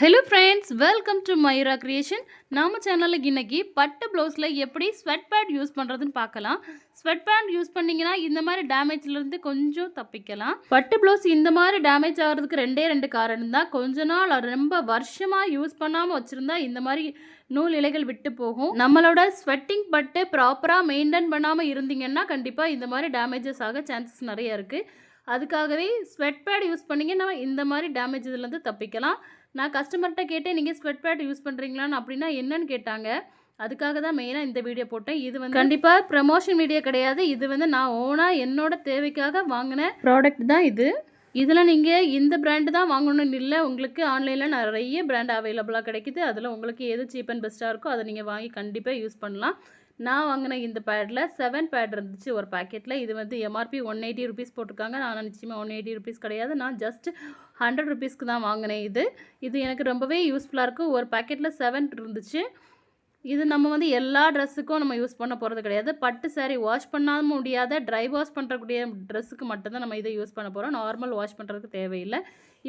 Hello friends welcome to Mayura creation நம்ம சேனலுக்கு இன்னைக்கு பட்டு ப்ளவுஸில் எப்படி ஸ்வெட் பேண்ட் யூஸ் பண்ணுறதுன்னு பார்க்கலாம். ஸ்வெட் பேண்ட் யூஸ் பண்ணிங்கன்னா இந்த மாதிரி டேமேஜ்லேருந்து கொஞ்சம் தப்பிக்கலாம். பட்டு ப்ளவுஸ் இந்த மாதிரி டேமேஜ் ஆகிறதுக்கு ரெண்டே ரெண்டு காரணம் தான். கொஞ்ச நாள் ரொம்ப வருஷமாக யூஸ் பண்ணாமல் வச்சுருந்தா இந்த மாதிரி நூல் இலைகள் விட்டு போகும். நம்மளோட ஸ்வெட்டிங் பட்டு ப்ராப்பராக மெயின்டைன் பண்ணாமல் இருந்தீங்கன்னா கண்டிப்பாக இந்த மாதிரி டேமேஜஸ் ஆக சான்சஸ் நிறைய இருக்குது அதுக்காகவே ஸ்வெட் பேட் யூஸ் நம்ம இந்த மாதிரி டேமேஜ் இதுலேருந்து தப்பிக்கலாம். நான் கஸ்டமர்கிட்ட கேட்டேன் நீங்கள் ஸ்வெட் பேட் யூஸ் பண்ணுறீங்களான்னு அப்படின்னா என்னன்னு கேட்டாங்க. அதுக்காக தான் மெயினாக இந்த வீடியோ போட்டேன். இது வந்து கண்டிப்பாக ப்ரமோஷன் வீடியோ கிடையாது. இது வந்து நான் ஓனாக என்னோட தேவைக்காக வாங்கின ப்ராடக்ட் தான் இது. இதில் நீங்கள் இந்த பிராண்டு தான் வாங்கணும்னு இல்லை உங்களுக்கு ஆன்லைனில் நிறைய பிராண்ட் அவைலபிளாக கிடைக்குது. அதில் உங்களுக்கு எது சீப் அண்ட் பெஸ்ட்டாக இருக்கோ அதை நீங்கள் வாங்கி கண்டிப்பாக யூஸ் பண்ணலாம். நான் வாங்கின இந்த பேடில் செவன் பேட் இருந்துச்சு ஒரு பேக்கெட்டில் இது வந்து எம்ஆர்பி ஒன் எயிட்டி ருபீஸ் போட்டிருக்காங்க. நான் நிச்சயமாக ஒன் எயிட்டி ருபீஸ் கிடையாது. நான் ஜஸ்ட் ஹண்ட்ரட் ருபீஸ்க்கு தான் வாங்கினேன் இது. இது எனக்கு ரொம்பவே யூஸ்ஃபுல்லாக இருக்குது ஒரு பேக்கெட்டில் செவன் இருந்துச்சு. இது நம்ம வந்து எல்லா ட்ரெஸ்ஸுக்கும் நம்ம யூஸ் பண்ண போகிறது கிடையாது. பட்டு saree வாஷ் பண்ணாம முடியாத ட்ரை வாஷ் பண்ணுறக்கூடிய ட்ரெஸ்ஸுக்கு மட்டும்தான் நம்ம இதை யூஸ் பண்ண போகிறோம் நார்மல் வாஷ் பண்ணுறதுக்கு தேவையில்லை.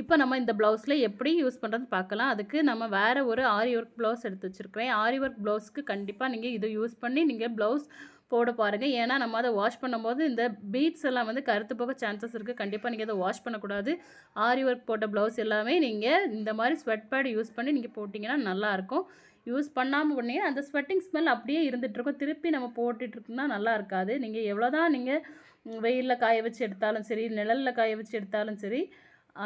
இப்போ நம்ம இந்த ப்ளவுஸில் எப்படி யூஸ் பண்ணுறது பார்க்கலாம். அதுக்கு நம்ம வேறு ஒரு ஆரி ஒர்க் ப்ளவுஸ் எடுத்து வச்சுருக்கிறேன். ஆரி ஒர்க் ப்ளவுஸ்க்கு கண்டிப்பாக நீங்கள் இதை யூஸ் பண்ணி நீங்கள் ப்ளவுஸ் போட பாருங்கள் ஏன்னா நம்ம அதை வாஷ் பண்ணும்போது இந்த பீட்ஸ் எல்லாம் வந்து கருத்து போக சான்சஸ் இருக்குது கண்டிப்பாக நீங்கள் அதை வாஷ் பண்ணக்கூடாது. ஆரி ஒர்க் போட்ட ப்ளவுஸ் எல்லாமே நீங்கள் இந்த மாதிரி ஸ்வெட் பேட் யூஸ் பண்ணி நீங்கள் போட்டிங்கன்னா நல்லாயிருக்கும் யூஸ் பண்ணாமல் பண்ணி அந்த ஸ்வெட்டிங் ஸ்மெல் அப்படியே இருந்துகிட்ருக்கும் திருப்பி நம்ம போட்டுட்ருக்கோம்னா நல்லா இருக்காது. நீங்கள் எவ்வளோ தான் நீங்கள் வெயிலில் காய வச்சு எடுத்தாலும் சரி நிழலில் காய வச்சு எடுத்தாலும் சரி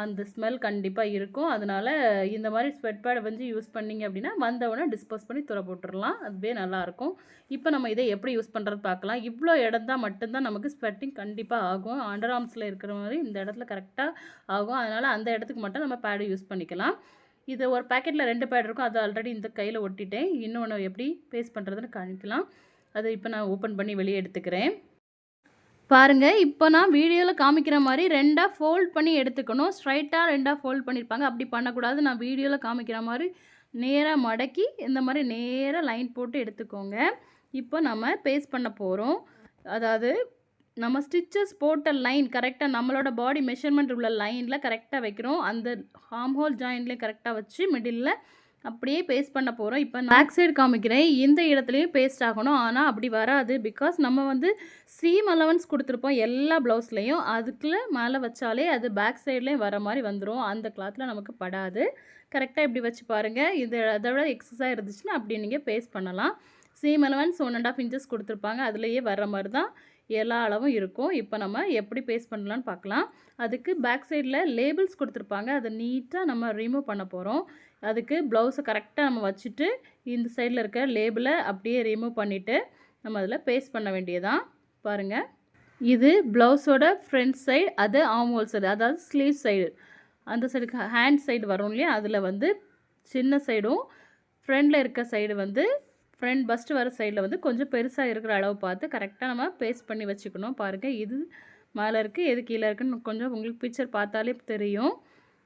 அந்த ஸ்மெல் கண்டிப்பாக இருக்கும். அதனால் இந்த மாதிரி ஸ்வெட் பேடை வந்து யூஸ் பண்ணிங்க அப்படின்னா வந்தவுடனே டிஸ்போஸ் பண்ணி துற போட்டுடலாம் அதுவே நல்லாயிருக்கும் இப்போ நம்ம இதை எப்படி யூஸ் பண்ணுறது பார்க்கலாம். இவ்வளோ இடம் தான் மட்டும்தான் நமக்கு ஸ்வெட்டிங் கண்டிப்பாக ஆகும். அண்டர் ஆர்ம்ஸில் இருக்கிற மாதிரி இந்த இடத்துல கரெக்டாக ஆகும். அதனால் அந்த இடத்துக்கு மட்டும் நம்ம பேடை யூஸ் பண்ணிக்கலாம். இது ஒரு பேக்கெட்டில் ரெண்டு பேட் இருக்கும். அது ஆல்ரெடி இந்த கையில் ஒட்டிட்டேன். இன்னொன்று எப்படி பேஸ்ட் பண்ணுறதுன்னு காமிக்கலாம். அதை இப்போ நான் ஓப்பன் பண்ணி வெளியே எடுத்துக்கிறேன். பாருங்கள் இப்போ நான் வீடியோவில் காமிக்கிற மாதிரி ரெண்டாக ஃபோல்ட் பண்ணி எடுத்துக்கணும். ஸ்ட்ரைட்டாக ரெண்டாக ஃபோல்ட் பண்ணியிருப்பாங்க அப்படி பண்ணக்கூடாது. நான் வீடியோவில் காமிக்கிற மாதிரி நேராக மடக்கி இந்த மாதிரி நேராக லைன் போட்டு எடுத்துக்கோங்க. இப்போ நம்ம பேஸ்ட் பண்ண போகிறோம் அதாவது நம்ம ஸ்டிச்சஸ் போட்ட லைன் கரெக்டாக நம்மளோட பாடி மெஷர்மெண்ட் உள்ள லைனில் கரெக்டாக வைக்கிறோம். அந்த ஹார்ம் ஹோல் ஜாயின்ட்லேயும் கரெக்டாக வச்சு மிடில் அப்படியே பேஸ்ட் பண்ண போகிறோம் இப்போ பேக் சைடு காமிக்கிறேன். இந்த இடத்துலையும் பேஸ்ட் ஆகணும். ஆனால் அப்படி வராது. பிகாஸ் நம்ம வந்து சீம் அலவன்ஸ் கொடுத்துருப்போம் எல்லா ப்ளவுஸ்லேயும் அதுக்குள்ளே மேலே வச்சாலே அது பேக் சைட்லேயும் வர மாதிரி வந்துடும் அந்த கிளாத்தில் நமக்கு படாது. கரெக்டாக இப்படி வச்சு பாருங்கள் இது அதை விட எக்ஸஸாக இருந்துச்சுன்னா அப்படி நீங்கள் பேஸ்ட் பண்ணலாம். Seam allowance one and half inches கொடுத்துருப்பாங்க. அதுலேயே வர மாதிரி தான் எல்லா அளவும் இருக்கும். இப்போ நம்ம எப்படி பேஸ்ட் பண்ணலான்னு பார்க்கலாம். அதுக்கு பேக் சைடில் லேபிள்ஸ் கொடுத்துருப்பாங்க. அதை நீட்டாக நம்ம ரிமூவ் பண்ண போகிறோம் அதுக்கு ப்ளவுஸை கரெக்டாக நம்ம வச்சுட்டு இந்த சைடில் இருக்க லேபிளை அப்படியே ரிமூவ் பண்ணிவிட்டு நம்ம அதில் பேஸ்ட் பண்ண வேண்டியதான் பாருங்கள் இது ப்ளவுஸோட ஃப்ரண்ட் சைடு அது ஆம்ஹோல் சைடு அதாவது ஸ்லீவ் சைடு அந்த சைடுக்கு ஹேண்ட் சைடு வரும் இல்லையா? அதில் வந்து சின்ன சைடும் ஃப்ரண்டில் இருக்க சைடு வந்து ஃப்ரண்ட் பஸ்ட்டு வர சைடில் வந்து கொஞ்சம் பெருசாக இருக்கிற அளவு பார்த்து கரெக்டாக நம்ம பேஸ்ட் பண்ணி வச்சுக்கணும். பாருங்கள் இது மேலே இருக்குது எது கீழே இருக்குன்னு கொஞ்சம் உங்களுக்கு பிக்சர் பார்த்தாலே தெரியும்.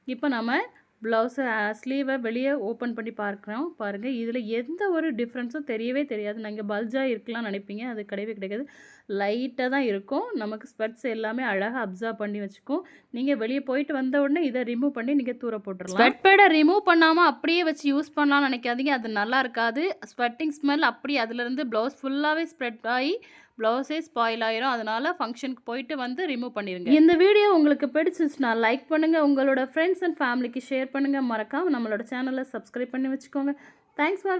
இப்போ நம்ம ப்ளவுஸை ஸ்லீவை வெளியே ஓப்பன் பண்ணி பார்க்குறோம். பாருங்கள் இதில் எந்த ஒரு டிஃப்ரென்ஸும் தெரியவே தெரியாது. நீங்கள் பல்ஜாக இருக்கலாம்னு நினைப்பீங்க அது கிடையவே கிடைக்காது. லைட்டாக தான் இருக்கும். நமக்கு ஸ்பெட்ஸ் எல்லாமே அழகாக அப்சர்வ் பண்ணி வச்சுக்கும். நீங்கள் வெளியே போயிட்டு வந்த உடனே இதை ரிமூவ் பண்ணி நீங்கள் தூர போட்டுடலாம். ஸ்வெட் பேடை ரிமூவ் பண்ணாமல் அப்படியே வச்சு யூஸ் பண்ணலாம்னு நினைக்காதீங்க. அது நல்லா இருக்காது. ஸ்வெட்டிங் ஸ்மெல் அப்படி அதுலேருந்து ப்ளவுஸ் ஃபுல்லாகவே ஸ்ப்ரெட் ஆகி ப்ளவுஸே ஸ்பாயில் ஆயிரும். அதனால் ஃபங்க்ஷனுக்கு போயிட்டு வந்து ரிமூவ் பண்ணிடுங்க இந்த வீடியோ உங்களுக்கு பிடிச்சிச்சுன்னா லைக் பண்ணுங்கள் உங்களோட ஃப்ரெண்ட்ஸ் அண்ட் ஃபேமிலிக்கு ஷேர் பண்ணுங்கள் மறக்காம நம்மளோட சேனலை சப்ஸ்கிரைப் பண்ணி வச்சுக்கோங்க. Thanks for